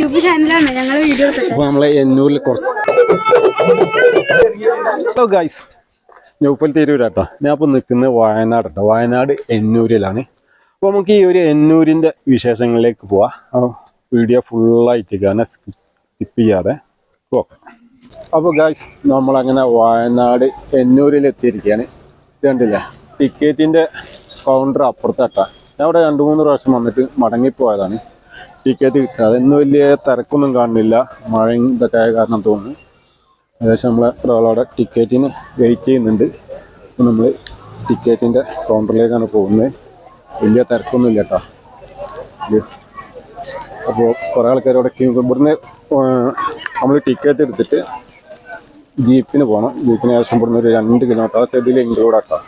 YouTube ചാനലാണ് ഞങ്ങൾ video അപ്പോൾ നമ്മളെ എന്നൂരിൽ കുറച്ച് ഹലോ തിരൂരാട്ടോ ഞാൻ ഇപ്പോൾ നിൽക്കുന്നത് വയനാട് കേട്ടോ വയനാട് എന്നൂരിലാണ് അപ്പോൾ നമുക്ക് ഈ ഒരു എന്നൂരിന്റെ വിശേഷങ്ങളിലേക്ക് പോവാം. അപ്പോൾ വീഡിയോ ഫുള്ളായിട്ട് കാരണം സ്കിപ്പ് ചെയ്യാതെ ഓക്കെ അപ്പോൾ ഗൈസ് നമ്മളങ്ങനെ വയനാട് എന്നൂരിൽ എത്തിയിരിക്കുകയാണ് കണ്ടില്ലേ ടിക്കറ്റിന്റെ കൗണ്ടർ അപ്പുറത്താട്ടാ ഞാൻ അവിടെ രണ്ട് മൂന്ന് പ്രാവശ്യം വന്നിട്ട് മടങ്ങിപ്പോയതാണ്. ടിക്കറ്റ് കിട്ടുക. അതൊന്നും വലിയ തിരക്കൊന്നും കാണുന്നില്ല. മഴയും ഇതൊക്കെ ആയ കാരണം തോന്നുന്നു. ഏകദേശം നമ്മളെ ഒരാളവിടെ ടിക്കറ്റിന് വെയിറ്റ് ചെയ്യുന്നുണ്ട്. അപ്പോൾ നമ്മൾ ടിക്കറ്റിന്റെ കൗണ്ടറിലേക്കാണ് പോകുന്നത്. വലിയ തിരക്കൊന്നും ഇല്ല കേട്ടോ. അപ്പോൾ കുറേ ആൾക്കാർ അവിടെ ഇവിടുന്ന് നമ്മൾ ടിക്കറ്റ് എടുത്തിട്ട് ജീപ്പിന് പോകണം ജീപ്പിന് ഏകദേശം ഇവിടുന്ന് ഒരു രണ്ട് കിലോമീറ്റർ അതൊക്കെ ഇതിൽ ഇൻക്ലൂഡ് ആക്കാം.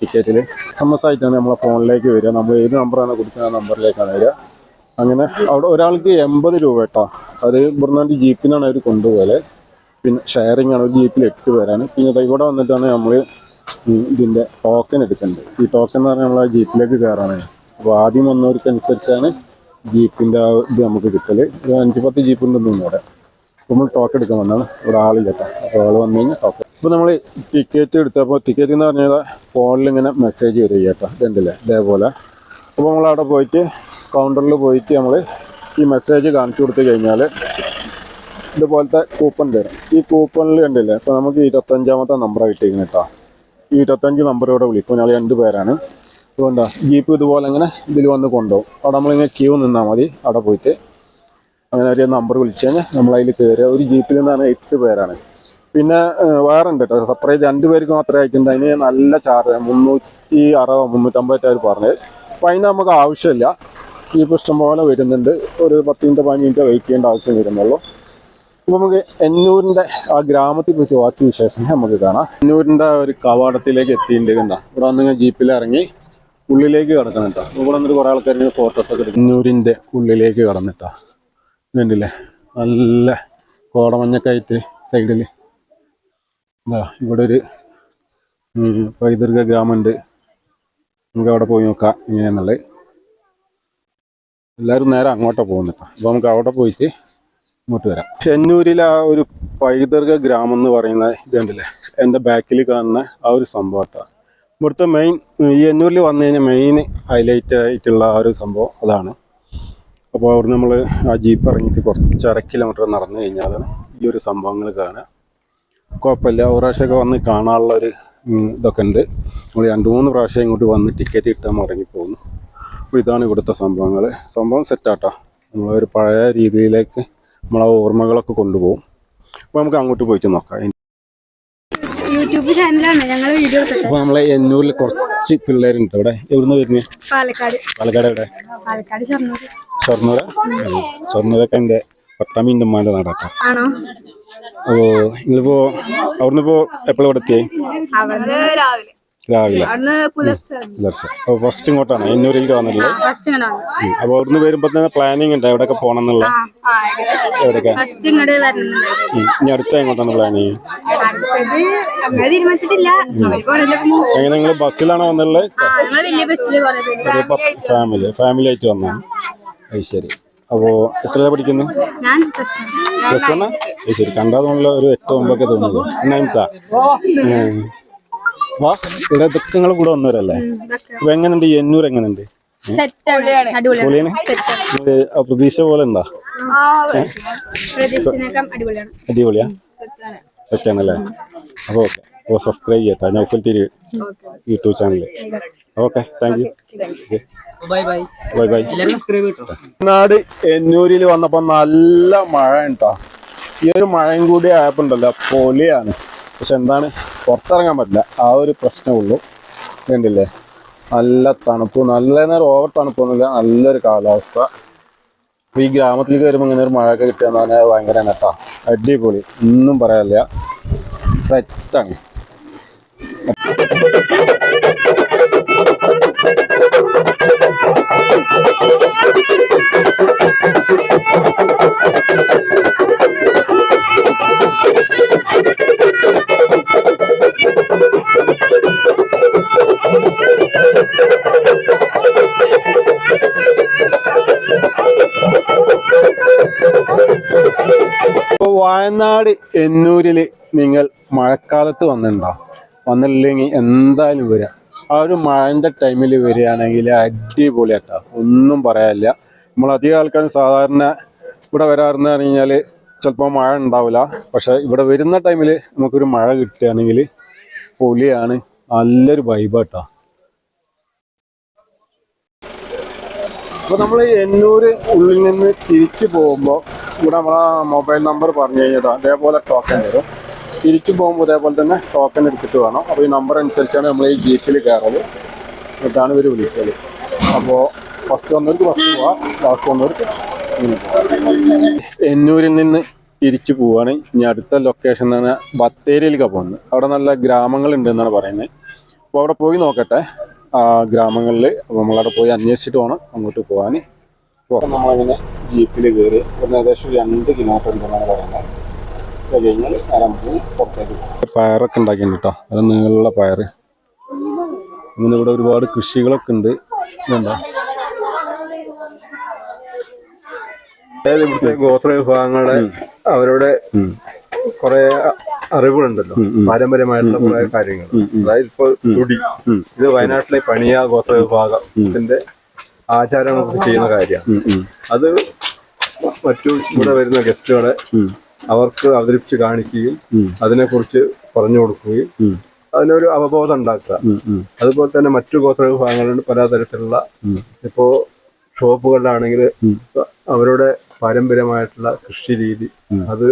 ടിക്കറ്റിൽ എസ് എം എസ് ആയിട്ടാണ് നമ്മളെ ഫോണിലേക്ക് വരിക. നമ്മൾ ഏത് നമ്പറാണ് കൊടുക്കുന്ന ആ നമ്പറിലേക്കാണ് വരിക. അങ്ങനെ അവിടെ ഒരാൾക്ക് എൺപത് രൂപ കേട്ടോ. അത് ഇവിടുന്ന് ജീപ്പിനാണ് അവർ കൊണ്ടുപോയത്. പിന്നെ ഷെയറിംഗ് ആണ് ഒരു ജീപ്പിൽ എട്ട് പേരാണ്. പിന്നെ ഇവിടെ വന്നിട്ടാണ് നമ്മൾ ഇതിന്റെ ടോക്കൺ എടുക്കേണ്ടത് ഈ ടോക്കൺ എന്ന് പറഞ്ഞാൽ നമ്മൾ ആ ജീപ്പിലേക്ക് കയറാനാണ് അപ്പോൾ ആദ്യം വന്നവർക്കനുസരിച്ചാണ് ജീപ്പിന്റെ ആ ഇത് നമുക്ക് കിട്ടൽ ഒരു അഞ്ച് പത്ത് ജീപ്പ് ഉണ്ടെന്ന് ഇവിടെ. നമ്മൾ ടോക്കൺ എടുക്കാൻ വന്നാണ്. ഇവിടെ ആളില്ല കേട്ടോ. അപ്പോൾ ആൾ വന്നു കഴിഞ്ഞാൽ ടോക്കൺ ഇപ്പോൾ നമ്മൾ ടിക്കറ്റ് എടുത്തപ്പോൾ ടിക്കറ്റ് എന്ന് പറഞ്ഞാൽ ഫോണിൽ ഇങ്ങനെ മെസ്സേജ് വരിക കേട്ടോ. ഇതുണ്ടല്ലേ? ഇതേപോലെ. അപ്പോൾ നമ്മൾ അവിടെ പോയിട്ട് കൗണ്ടറിൽ പോയിട്ട് നമ്മൾ ഈ മെസ്സേജ് കാണിച്ചു കൊടുത്തു കഴിഞ്ഞാൽ ഇതുപോലത്തെ കൂപ്പൺ തരും. ഈ കൂപ്പണിൽ കണ്ടില്ലേ? അപ്പോൾ നമുക്ക് ഇരുപത്തഞ്ചാമത്തെ നമ്പറാണ് കിട്ടിയിരുന്നു കേട്ടോ ഈ ഇരുപത്തഞ്ച് നമ്പർ ഇവിടെ വിളിക്കും. ഞങ്ങൾ രണ്ട് പേരാണ്. അതുകൊണ്ടാ ജീപ്പ് ഇതുപോലെ ഇങ്ങനെ ഇതിൽ വന്ന് കൊണ്ടുപോകും അവിടെ നമ്മളിങ്ങനെ ക്യൂ നിന്നാൽ മതി. അവിടെ പോയിട്ട് അങ്ങനെ ഒരു നമ്പർ വിളിച്ചു കഴിഞ്ഞാൽ നമ്മളതിൽ കയറുക ഒരു ജീപ്പിൽ നിന്നാണ് എട്ട് പേരാണ്. പിന്നെ വേറെ ഉണ്ട് കേട്ടോ സെപ്പറേറ്റ് രണ്ട് പേർക്ക് മാത്രമേ അയക്കുന്നത് അതിന് നല്ല ചാർജ് മുന്നൂറ്റി അറുപത് മുന്നൂറ്റമ്പത് പറഞ്ഞത്. അപ്പോൾ അതിന് നമുക്ക് ആവശ്യമില്ല. ജീപ്പ് ഇഷ്ടംപോലെ വരുന്നുണ്ട്. ഒരു പത്ത് മിനിറ്റ് പതിനഞ്ച് മിനിറ്റ് വെയിറ്റ് ചെയ്യേണ്ട ആവശ്യം വരുന്നുള്ളൂ. ഇപ്പോൾ നമുക്ക് എന്നൂരിന്റെ ആ ഗ്രാമത്തിൽ കുറിച്ച് ബാക്കി വിശേഷം നമുക്ക് കാണാം. എന്നൂരിന്റെ ഒരു കവാടത്തിലേക്ക് എത്തിയിട്ടുണ്ട് കണ്ട? ഇവിടെ വന്നിങ്ങനെ ജീപ്പിൽ ഇറങ്ങി ഉള്ളിലേക്ക് കടക്കണം കേട്ടോ. ഇവിടെ വന്നിട്ട് കുറേ ആൾക്കാർ ഇങ്ങനെ ഫോട്ടോസ് ഒക്കെ എടുക്കും എന്നൂരിന്റെ ഉള്ളിലേക്ക് കടന്നിട്ടാ കണ്ടില്ലേ? നല്ല കോടമഞ്ഞക്കായിട്ട് സൈഡിൽ എന്താ ഇവിടെ ഒരു പൈതൃക ഗ്രാമമുണ്ട്. നമുക്ക് അവിടെ പോയി നോക്കാം ഇങ്ങനെയെന്നുള്ളത് എല്ലാവരും നേരെ അങ്ങോട്ടാണ് പോകുന്നത് അപ്പോൾ നമുക്ക് അവിടെ പോയിട്ട് ഇങ്ങോട്ട് വരാം. എന്നൂരിലെ ആ ഒരു പൈതൃക ഗ്രാമം എന്ന് പറയുന്ന ഇതുണ്ടല്ലേ? എന്റെ ബാക്കിൽ കാണുന്ന ആ ഒരു സംഭവമാണ് ഇവിടുത്തെ മെയിൻ ഈ എന്നൂരിൽ വന്നു കഴിഞ്ഞാൽ മെയിൻ ഹൈലൈറ്റ് ആയിട്ടുള്ള ആ ഒരു സംഭവം അതാണ്. അപ്പോൾ അവിടെ നമ്മൾ ആ ജീപ്പ് ഇറങ്ങിയിട്ട് കുറച്ച് അര കിലോമീറ്റർ നടന്നു കഴിഞ്ഞാൽ ഈ ഒരു സംഭവങ്ങൾ കാണുക കുഴപ്പമില്ല ഒരു പ്രാവശ്യമൊക്കെ വന്ന് കാണാനുള്ള ഒരു ഇതൊക്കെ ഉണ്ട്. നമ്മൾ രണ്ട് മൂന്ന് പ്രാവശ്യം ഇങ്ങോട്ട് വന്ന് ടിക്കറ്റ് കിട്ടാൻ മടങ്ങിപ്പോകുന്നു. അപ്പോൾ ഇതാണ് ഇവിടുത്തെ സംഭവങ്ങൾ സംഭവം സെറ്റാട്ടോ നമ്മളൊരു പഴയ രീതിയിലേക്ക് നമ്മളെ ഓർമ്മകളൊക്കെ കൊണ്ടുപോകും. അപ്പോൾ നമുക്ക് അങ്ങോട്ട് പോയിട്ട് നോക്കാം. യൂട്യൂബ് ചാനലാണ് ഞങ്ങൾ വീഡിയോ എടുത്തിട്ട് അപ്പോൾ നമ്മളെ എന്നൂരിൽ കുറച്ച് പിള്ളേരുണ്ട് ഇവിടെ. എവിടുന്ന് വരുന്നത് പാലക്കാട്. പാലക്കാട് എവിടെ? പാലക്കാട് ഷൊർണൂർ ഷൊർണൂരൊക്കെ എന്റെ പട്ടാമീന്റെ ഉമ്മാന്റെ നാടാട്ടോ. ആണോ? അപ്പോൾ നിങ്ങളിപ്പോൾ അവിടുന്ന് ഇപ്പോൾ എപ്പോഴും ഇവിടെ എത്തിയേ? രാവിലെ. രാവിലെ. പുലർച്ചെ ഫസ്റ്റ് ഇങ്ങോട്ടാണ്. എന്നൂരിലേക്ക് വന്നിട്ടുള്ളത് അപ്പോൾ അവിടുന്ന് വരുമ്പോൾ തന്നെ പ്ലാനിങ് ഉണ്ട്? എവിടെയൊക്കെ പോകണം എന്നുള്ള എവിടെയൊക്കെ. ഇനി അടുത്ത എങ്ങോട്ടാണ് പ്ലാനിങ് എങ്ങനെ നിങ്ങൾ ബസ്സിലാണോ വന്നുള്ളത് ഫാമിലി ഫാമിലി ആയിട്ട് വന്നാണ് അത് ശരി. അപ്പോൾ എത്രയാണ് പഠിക്കുന്നത് പ്ലസ് വണ്ണ ശരി. കണ്ടാ തോന്നുന്നില്ല ഒരു എട്ടോ ഒമ്പതൊക്കെ തോന്നുന്നത്. നയൻത്താ വാ ഇവിടെ ഇതൊക്കെ നിങ്ങൾ കൂടെ വന്നവരല്ലേ? അപ്പൊ എങ്ങനെയുണ്ട്? എന്നൂർ എങ്ങനെയുണ്ട്? പ്രതീക്ഷ പോലെ ഉണ്ടോ അടിപൊളിയാ? സെറ്റാണല്ലേ? അപ്പൊ ഓക്കെ. അപ്പോൾ സബ്സ്ക്രൈബ് ചെയ്യട്ടോ നൗഫൽ തിരി YouTube channel okay. Thank you bye bye bye bye subscribe ചെയ്തോ നാട് എന്നൂരിൽ വന്നപ്പോ നല്ല മഴ ഉണ്ടോ? ഈ ഒരു മഴയും കൂടി ആയപ്പോണ്ടല്ലോ ഉണ്ടല്ലോ. പൊളിയാണ്. പക്ഷെ എന്താണ് പുറത്തിറങ്ങാൻ പറ്റില്ല. ആ ഒരു പ്രശ്നമുള്ളൂ കണ്ടില്ലേ? നല്ല തണുപ്പ്. നല്ല നേരം ഓവർ തണുപ്പൊന്നുമില്ല. നല്ലൊരു കാലാവസ്ഥ. അപ്പോൾ ഈ ഗ്രാമത്തിലേക്ക് വരുമ്പോൾ ഇങ്ങനെ ഒരു മഴയൊക്കെ കിട്ടുകയെന്ന് പറഞ്ഞാൽ ഭയങ്കര നെട്ടാ. അടിപൊളി. ഒന്നും പറയാനില്ല. സെറ്റാണ് വയനാട് എന്നൂരിൽ നിങ്ങൾ മഴക്കാലത്ത് വന്നിട്ടുണ്ടോ? വന്നില്ലെങ്കിൽ എന്തായാലും വരാം. ആ ഒരു മഴന്റെ ടൈമിൽ വരികയാണെങ്കിൽ അടിപൊളിയാട്ടോ. ഒന്നും പറയാനില്ല. നമ്മൾ അധികം സാധാരണ ഇവിടെ വരാറെന്ന് പറഞ്ഞു കഴിഞ്ഞാൽ ചിലപ്പോൾ മഴ ഉണ്ടാവില്ല. പക്ഷേ ഇവിടെ വരുന്ന ടൈമിൽ നമുക്കൊരു മഴ കിട്ടുകയാണെങ്കിൽ പൊലിയാണ് നല്ലൊരു വൈബാട്ടോ അപ്പോൾ നമ്മൾ എന്നൂർ ഉള്ളിൽ നിന്ന് തിരിച്ചു പോകുമ്പോൾ ഇവിടെ നമ്മളെ മൊബൈൽ നമ്പർ പറഞ്ഞു കഴിഞ്ഞാൽ അതേപോലെ ടോക്കൺ വരും. തിരിച്ചു പോകുമ്പോൾ ഇതേപോലെ തന്നെ ടോക്കൺ എടുത്തിട്ട് വേണം. അപ്പോൾ ഈ നമ്പർ അനുസരിച്ചാണ് നമ്മൾ ഈ ജീപ്പിൽ കയറൽ. എന്നിട്ടാണ് ഇവർ വിളിക്കൽ. അപ്പോൾ ഫസ്റ്റ് വന്നവർക്ക് ഫസ്റ്റ് പോവാം. ലാസ്റ്റ് വന്നവർക്ക് എന്നൂരിൽ നിന്ന് തിരിച്ചു പോവാണ്. ഇനി അടുത്ത ലൊക്കേഷൻ എന്ന് പറഞ്ഞാൽ ബത്തേരിയിലേക്കാണ് പോകുന്നത്. അവിടെ നല്ല ഗ്രാമങ്ങളുണ്ട് എന്നാണ് പറയുന്നത്. അപ്പോൾ അവിടെ പോയി നോക്കട്ടെ. ഗ്രാമങ്ങളിൽ അപ്പോൾ നമ്മളവിടെ പോയി അന്വേഷിച്ചിട്ട് വേണം അങ്ങോട്ട് പോകാൻ നമ്മളിങ്ങനെ ജീപ്പിൽ കയറി ഒരു ഏകദേശം രണ്ട് കിലോമീറ്റർ ഉണ്ടെന്നാണ് പറയുന്നത്. കഴിഞ്ഞാൽ നമുക്ക് പുറത്തേക്ക് പോകും. പയറൊക്കെ ഉണ്ടാക്കിയിട്ടുണ്ട് കേട്ടോ. അത് നീളമുള്ള പയർ ഇങ്ങനെ ഇവിടെ ഒരുപാട് കൃഷികളൊക്കെ ഉണ്ട്. ഇതുണ്ടോ? അതായത് ഇവിടുത്തെ ഗോത്ര വിഭാഗങ്ങളെ അവരുടെ. കുറെ അറിവുകളുണ്ടല്ലോ. പാരമ്പര്യമായിട്ടുള്ള കുറെ കാര്യങ്ങൾ. അതായത് ഇപ്പൊ തുടി ഇത് വയനാട്ടിലെ പണിയ ഗോത്ര വിഭാഗത്തിന്റെ ആചാരങ്ങളൊക്കെ ചെയ്യുന്ന കാര്യമാണ്. അത് മറ്റു ഇവിടെ വരുന്ന ഗസ്റ്റുകളെ അവർക്ക് അവതരിപ്പിച്ച് കാണിക്കുകയും അതിനെക്കുറിച്ച് പറഞ്ഞു കൊടുക്കുകയും അതിനൊരു അവബോധം ഉണ്ടാക്കുക. അതുപോലെ തന്നെ മറ്റു ഗോത്ര വിഭാഗങ്ങളുണ്ട് പലതരത്തിലുള്ള ഇപ്പോ ഷോപ്പുകളിലാണെങ്കിൽ അവരുടെ പാരമ്പര്യമായിട്ടുള്ള കൃഷി രീതി അത്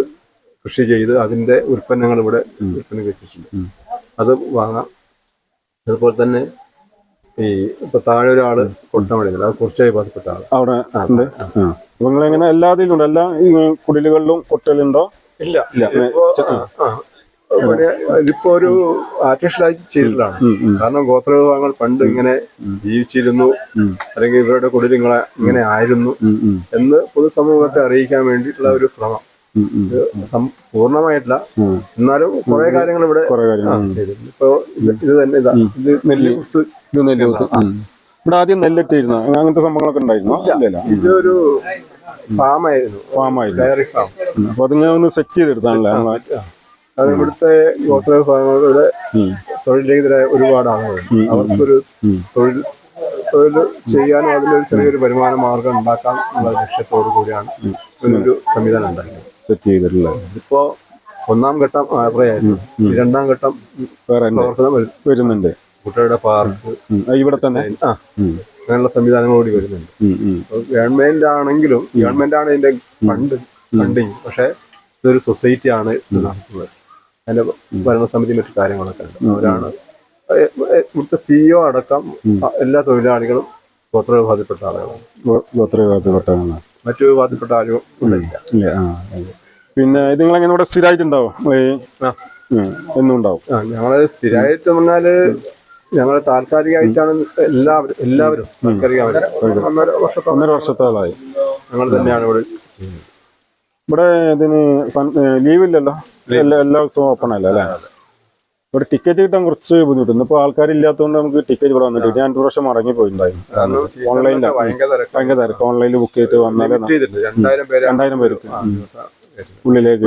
കൃഷി ചെയ്ത് അതിന്റെ ഉൽപ്പന്നങ്ങൾ ഇവിടെ വിൽപ്പന വെച്ചിട്ടുണ്ട് അത് വാങ്ങാം. അതുപോലെ തന്നെ ഈ ഇപ്പൊ താഴെ ഒരാൾ അത് കുറച്ചായി ബാധപ്പെട്ട ആൾ അവിടെ ഉണ്ട്? ആ അപ്പോൾ നിങ്ങളെങ്ങനെ എല്ലാത്തിലും ഉണ്ട്? എല്ലാ ഈ കുടിലുകളിലും കൊട്ടലുണ്ടോ ഇല്ല ഇല്ല. ഇതിപ്പോ. ഒരു- ആർട്ടിഫിഷ്യലായി ഉം, കാരണം ഗോത്ര വിഭാഗങ്ങൾ പണ്ട് ഇങ്ങനെ ജീവിച്ചിരുന്നു. അല്ലെങ്കിൽ ഇവരുടെ കുടിലിങ്ങളെ ഇങ്ങനെ ആയിരുന്നു എന്ന് പൊതുസമൂഹത്തെ അറിയിക്കാൻ വേണ്ടിയിട്ടുള്ള ഒരു ശ്രമം. പൂർണമായിട്ടില്ല. എന്നാലും കുറെ കാര്യങ്ങൾ ഇവിടെ കുറേ കാര്യങ്ങൾ ചെയ്തിട്ടുണ്ട്. ഇപ്പൊ ഇത് തന്നെ ഇതാ. ഇത് നെല്ല് ഇത് ഇവിടെ ആദ്യം നെല്ലിട്ടിരുന്നു. അങ്ങനത്തെ സംഭവങ്ങളൊക്കെ ഉണ്ടായിരുന്നു? ഇല്ലല്ല. ഇതൊരു ഫാമായിരുന്നു. ഫാമായിരുന്നു. Dairy farm. അപ്പൊ അതിങ്ങനെ ഒന്ന് സെറ്റ് ചെയ്തെടുത്താണല്ലേ? അത് ഇവിടുത്തെ ഗോത്ര ഉം, തൊഴിൽ ഒരുപാട് ആളുകൾ. അവർക്കൊരു. തൊഴിൽ തൊഴിൽ ചെയ്യാനും അതിലൊരു ചെറിയൊരു വരുമാന മാർഗം ഉണ്ടാക്കാം എന്നുള്ള ലക്ഷ്യത്തോടു കൂടിയാണ് ഒരു സംവിധാനം ഉണ്ടായിരുന്നത് സെറ്റ് ചെയ്തിട്ടുള്ളത്. ഇപ്പോ ഒന്നാം ഘട്ടം ആയിരുന്നു. രണ്ടാം ഘട്ടം. പ്രവർത്തനം വരുന്നുണ്ട്. കുട്ടികളുടെ പാർക്ക് ഇവിടെ തന്നെ? ആ. അങ്ങനെയുള്ള സംവിധാനങ്ങൾ കൂടി വരുന്നുണ്ട്. ഗവൺമെന്റ് ആണെങ്കിലും ഗവൺമെന്റ് ആണ് ഇതിന്റെ ഫണ്ട് ഫണ്ടിങ് പക്ഷെ ഇതൊരു സൊസൈറ്റി ആണ് നടത്തുന്നത്. അതിന്റെ ഭരണസമിതി മറ്റു കാര്യങ്ങളൊക്കെ ഉണ്ട്. അവരാണ് ഇവിടുത്തെ സിഇഒ അടക്കം എല്ലാ തൊഴിലാളികളും ഗോത്ര വിഭാഗത്തിൽപ്പെട്ട ആളുകളാണ്. ഗോത്ര വിഭാഗത്തിൽപ്പെട്ട മറ്റു വിഭാഗത്തിൽപ്പെട്ട ഇല്ല. പിന്നെ ഇത് നിങ്ങളെങ്ങനെ ഇവിടെ സ്ഥിരമായിട്ടുണ്ടാവും എന്നും ഉണ്ടാവും. ഞങ്ങൾ സ്ഥിരമായിട്ട് പറഞ്ഞാൽ ഞങ്ങൾ താൽക്കാലികമായിട്ടാണ് എല്ലാവരും എല്ലാവരും ഒന്നര വർഷത്തോളം ഒന്നര വർഷത്തോളമായി. ഞങ്ങൾ തന്നെയാണ് ഇവിടെ. ഇവിടെ ഇതിന് ലീവില്ലല്ലോ? എല്ലാ എല്ലാ ദിവസവും ഓപ്പൺ അല്ല? അല്ലേ ഇവിടെ ടിക്കറ്റ് കിട്ടാൻ കുറച്ച് ബുദ്ധിമുട്ട് ഇന്നിപ്പോൾ ആൾക്കാരില്ലാത്തതുകൊണ്ട് നമുക്ക് ടിക്കറ്റ് ഇവിടെ വന്നിട്ട് ഞാൻ രണ്ടു വർഷം മടങ്ങി പോയിട്ടുണ്ടായിരുന്നു. ഓൺലൈനിൽ ഓൺലൈനിലാണ് ഭയങ്കര തിരക്ക്. ഓൺലൈനിൽ ബുക്ക് ചെയ്തിട്ട് വന്നാലും രണ്ടായിരം പേര് പേർക്ക്. ഉള്ളിലേക്ക്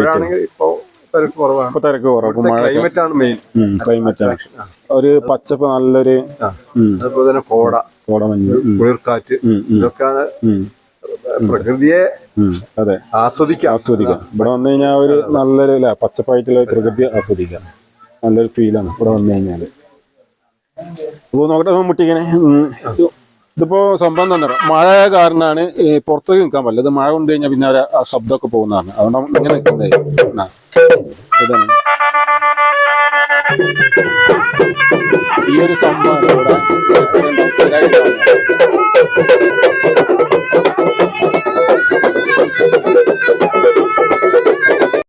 തിരക്ക് കുറവാണ്. ഇപ്പൊ തിരക്ക് കുറവ്. മഴ ക്ലൈമറ്റ് ആണ് മെയിൻ ക്ലൈമറ്റ് ആണ്. ഒരു പച്ചപ്പ് നല്ലൊരു. അതുപോലെ തന്നെ കോട. കോടമഞ്ഞ് ഉം, കുളിർക്കാറ്റ്. ഇതൊക്കെയാണ് പ്രകൃതിയെ അതെ. ആസ്വദിക്കാം. ആസ്വദിക്കാം. ഇവിടെ വന്നു കഴിഞ്ഞാൽ ഒരു നല്ലൊരു അല്ല പച്ചപ്പായിട്ടുള്ള പ്രകൃതി ആസ്വദിക്കാം. നല്ലൊരു ഫീലാണ് ഇവിടെ വന്നു കഴിഞ്ഞാൽ അപ്പോൾ നോക്കട്ടെ മുട്ടിക്കണേ. ഇതിപ്പോ സംഭവം തന്നെ മഴ കാരണമാണ് പുറത്തേക്ക് നിൽക്കാൻ പറ്റില്ല. ഇത് മഴ കൊണ്ട് കഴിഞ്ഞാൽ പിന്നെ ആ ശബ്ദമൊക്കെ പോകുന്നതാണ്. അതുകൊണ്ട് ഇങ്ങനെ നിൽക്കുന്നത് ഇതാണ്. ഈ ഒരു സംഭവം ഇവിടെ.